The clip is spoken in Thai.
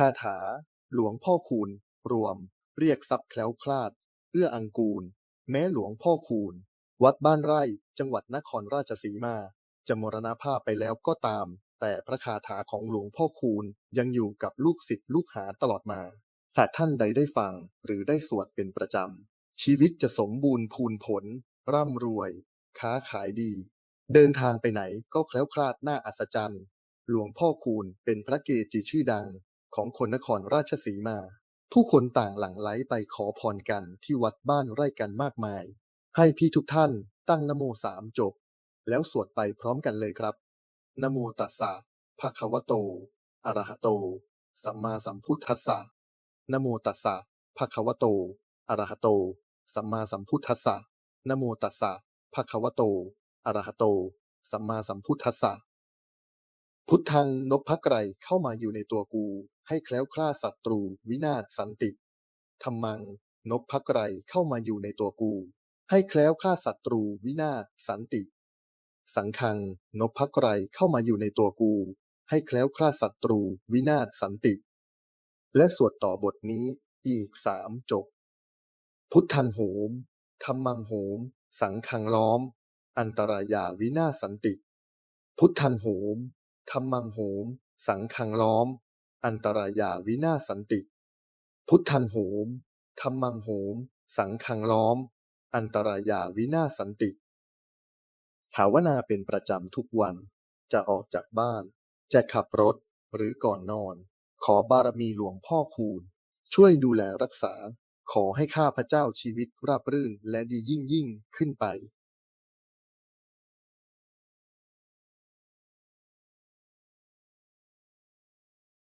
คาถา หลวงพ่อคูณ รวม เรียกทรัพย์แคล้วคลาด เอื้ออังกูล แม้หลวงพ่อคูณ วัดบ้านไร่ จังหวัดนครราชสีมา จะมรณภาพไปแล้วก็ตาม แต่พระคาถาของหลวงพ่อคูณยังอยู่กับลูกศิษย์ลูกหาตลอดมา หากท่านใดได้ฟังหรือได้สวดเป็นประจำ ชีวิตจะสมบูรณ์พูนผล ร่ำรวย ค้าขายดี เดินทางไปไหนก็แคล้วคลาดน่าอัศจรรย์หลวงพ่อคูณเป็นพระเกจิชื่อดัง ของคนนครราชสีมา ผู้คนต่างหลั่งไหลไปขอพรกันที่วัดบ้านไร่กันมากมาย ให้พี่ทุกท่านตั้งนะโมสามจบ แล้วสวดไปพร้อมกันเลยครับ นโมตัสสะภะคะวะโต อะระหะโต สัมมาสัมพุทธัสสะนโมตัสสะภะคะวะโต อะระหะโต สัมมาสัมพุทธัสสะนโมตัสสะภะคะวะโต อะระหะโต สัมมาสัมพุทธัสสะ พุทธังนพไกรเข้ามาอยู่ในตัวกู ให้แคล้วคลาดศัตรู วินาศสันติธรรมังนพไกรเข้ามาอยู่ในตัวกู ให้แคล้วคลาดศัตรู วินาศสันติ สังฆังนพไกรเข้ามาอยู่ในตัวกู ให้แคล้วคลาดศัตรู วินาศสันติ และสวดต่อบทนี้อีกสามจบ พุทธังโหมธรรมังโหม สังฆังล้อม อันตรายาวินาศสันติ พุทธังโหม ธรรมังโหม สังฆังล้อม อันตรายาวินาศสันติ พุทธังโหมธรรมังโหม สังฆังล้อม อันตรายาวินาศสันติ ภาวนาเป็นประจำทุกวัน จะออกจากบ้าน จะขับรถหรือก่อนนอน ขอบารมีหลวงพ่อคูณ ช่วยดูแลรักษา ขอให้ข้าพเจ้าชีวิตราบรื่นและดียิ่งยิ่งขึ้นไป